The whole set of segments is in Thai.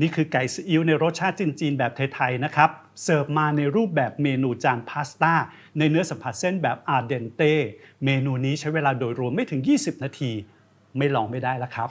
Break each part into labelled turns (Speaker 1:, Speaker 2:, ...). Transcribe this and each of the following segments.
Speaker 1: นี่คือไก่ซีอิ๊วในรสชาติจีนๆแบบไทยๆนะครับ เสิร์ฟมาในรูปแบบเมนูจานพาสต้า ในเนื้อสัมผัสเส้นแบบอาเดนเต้เมนูนี้ใช้เวลาโดยรวมไม่ถึง 20 นาที ไม่ลองไม่ได้แล้วครับ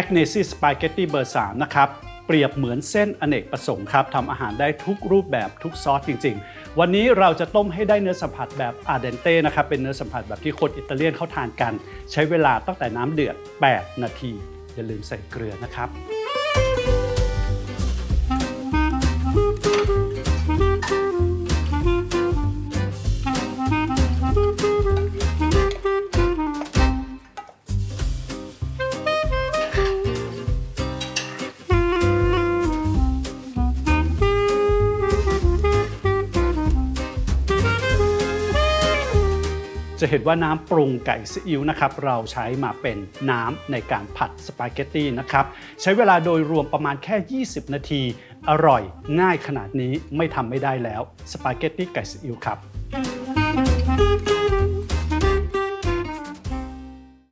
Speaker 1: a g n e s i Spaghetti เบอร์3นะครับเปรียบเหมือนเส้นอเนกประสงค์ครับทำอาหารได้ทุกรูปแบบทุกซอสจริง ๆ วันนี้เราจะต้มให้ได้เนื้อสัมผัสแบบอาเดนเต้นะครับเป็นเนื้อสัมผัสแบบที่คนอิตาเลียนเขาทานกัน ใช้เวลาตั้งแต่น้ำเดือด 8 นาที อย่าลืมใส่เกลือนะครับ จะเห็นว่าน้ำปรุงไก่ซีอิ๊วนะครับเราใช้มาเป็นน้ำในการผัดสปาเกตตี้นะครับใช้เวลาโดยรวมประมาณแค่ 20 นาที อร่อยง่ายขนาดนี้ไม่ทำไม่ได้แล้วสปาเกตตี้ไก่ซีอิ๊วครับ